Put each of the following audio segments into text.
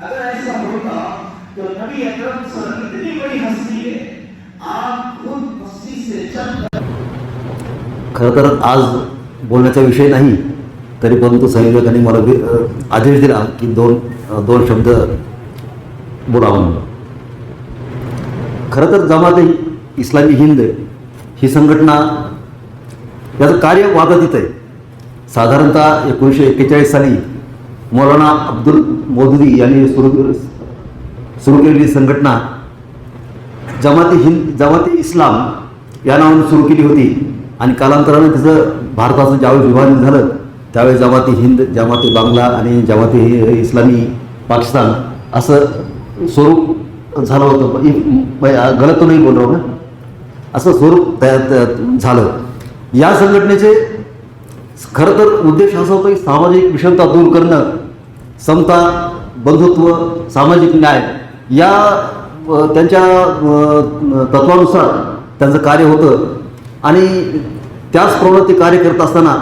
अगर ऐसा होता तो नबी अकरम इतनी बड़ी हस्ती है आप खुद हस्ती से चल खरं तर आज बोलण्याचा विषय नाही तरी परंतु संयोजकांनी मला आदेश दिला की दोन दोन शब्द बोलावा म्हणून. खरं तर जमात इस्लामी हिंद ही संघटना याचं कार्य वादातीत आहे. साधारणतः एकोणीसशे एक्केचाळीस साली मौलाना अब्दुल मोदुदी यांनी सुरू सुरू केलेली संघटना जमाती हिंद जमाती इस्लाम या नावाने सुरू केली होती. आणि कालांतरानं तिचं भारताचं ज्यावेळी विभाजन झालं त्यावेळी जमाती हिंद जमाती बांगला आणि जमाती इस्लामी पाकिस्तान असं स्वरूप झालं होतं. गलत तो नाही बोल रहा ना. असं स्वरूप तयार झालं. या संघटनेचे खरं तर उद्देश असा होता की सामाजिक विषमता दूर करणं समता बंधुत्व सामाजिक न्याय या त्यांच्या तत्वानुसार त्यांचं कार्य होतं. आणि त्याचप्रमाणे ते कार्य करत असताना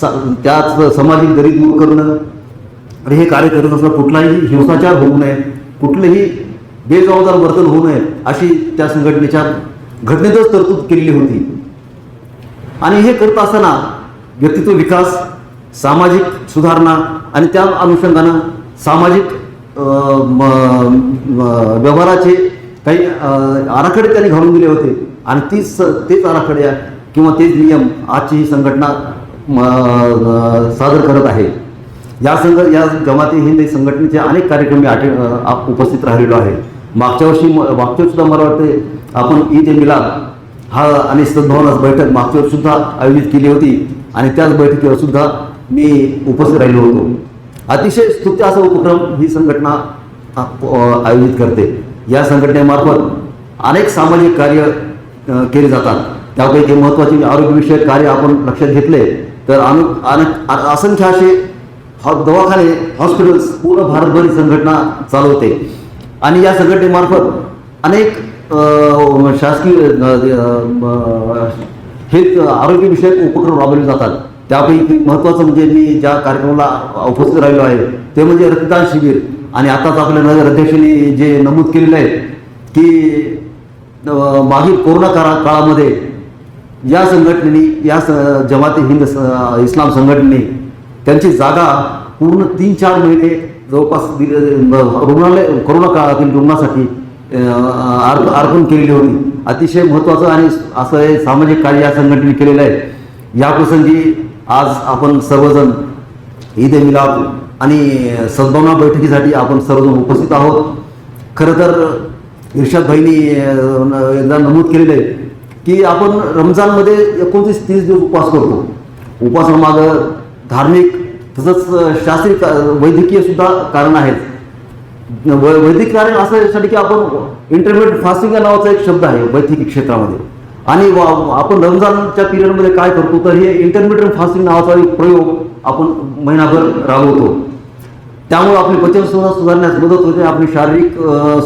सा त्याच सामाजिक दरी दूर करणं आणि हे कार्य करत असताना कुठलाही हिंसाचार होऊ नये. कुठलंही बेजबाबदार वर्तन होऊ नये अशी त्या संघटनेच्या घटनेतच तरतूद केलेली होती. आणि हे करत असताना व्यक्तित्व विकास सामाजिक सुधारणा आणि त्या अनुषंगानं सामाजिक म- व्यवहाराचे काही आराखडे त्यांनी घालून दिले होते. आणि तीच तेच आराखडे किंवा तेच नियम आजची ही संघटना सादर करत आहे. या संघ या जमाती हिंद संघटनेचे अनेक कार्यक्रम मी उपस्थित राहिलेलो आहे मागच्या वर्षी म- मागच्या सुद्धा मला वाटते आपण ईद ए मिलाद हा आणि सद्भावनाच बैठक मागच्या वर्षी सुद्धा आयोजित केली होती. आणि त्याच बैठकीवर सुद्धा मी उपस्थित राहिलो होतो. अतिशय स्तुत्य असा उपक्रम ही संघटना आयोजित करते. या संघटनेमार्फत अनेक सामाजिक कार्य केले जातात. त्यापैकी महत्त्वाचे आरोग्यविषयक कार्य आपण लक्षात घेतले तर अनु अनेक असंख्य असे हॉ- दवाखाने हॉस्पिटल्स पूर्ण भारतभर ही संघटना चालवते. आणि या संघटनेमार्फत अनेक शासकीय हे आरोग्यविषयक उपक्रम राबवले जातात. त्यापैकी महत्त्वाचं म्हणजे मी ज्या कार्यक्रमाला उपस्थित राहिलो आहे ते म्हणजे रक्तदान शिबिर. आणि आताच आपल्या नगर अध्यक्षांनी जे नमूद केलेलं आहे की मागील कोरोना काळा काळामध्ये या संघटनेने या स- जमाती हिंद स- इस्लाम संघटनेने त्यांची जागा पूर्ण तीन चार महिने जवळपास दिले रुग्णालय कोरोना काळातील रुग्णासाठी अर्प अर्पण केलेली होती. अतिशय महत्त्वाचं आणि असं हे सामाजिक कार्य या संघटनेने केलेलं आहे. या प्रसंगी आज आपण सर्वजण ईद मिलाप आणि सद्भावना बैठकीसाठी आपण सर्वजण उपस्थित आहोत. खरं तर इर्षाद भाईंनी एकदा नमूद केलेलं आहे की आपण रमजानमध्ये एकोणतीस तीस दिवस उपवास करतो. उपासामागं धार्मिक तसंच शास्त्रीय वैद्यकीय सुद्धा कारण आहेत. वै- वैदिक कारण असं यासाठी की आपण इंटरमिडिएट फास्टिंग या नावाचा एक शब्द आहे वैद्यकीय क्षेत्रामध्ये. आणि वा- आपण रमजानच्या पिरियडमध्ये काय करतो तर हे इंटरमिडिएट फास्टिंग नावाचा एक प्रयोग आपण महिनाभर राबवतो. त्यामुळे आपली पचनसंस्था सुधारण्यास मदत होते आपली शारीरिक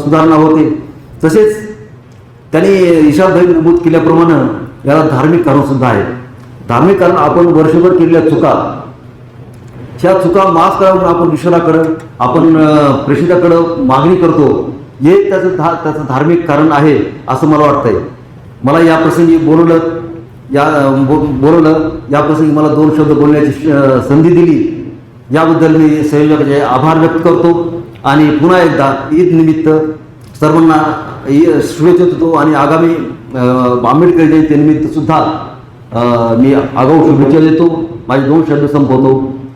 सुधारणा होते. तसेच त्यांनी ईशाभाई नमूद केल्याप्रमाणे याला धार्मिक कारण सुद्धा आहे. धार्मिक कारण आपण वर्षभर केलेल्या चुका ह्या चुका माफ करा म्हणून आपण ईश्वराकडं आपण प्रेषिताकडं मागणी करतो. हे त्याचं धा त्याचं धार्मिक कारण आहे असं मला वाटतंय. मला या प्रसंगी बोलवलं या बो- बोलवलं. या प्रसंगी मला दोन शब्द बोलण्याची श- संधी दिली. याबद्दल मी संयोजकाचे आभार व्यक्त करतो. आणि पुन्हा एकदा ईद निमित्त सर्वांना शुभेच्छा देतो. आणि आगामी आंबेडकर जयंतीनिमित्त सुद्धा मी आगाऊ शुभेच्छा देतो. माझे दोन शब्द संपवतो.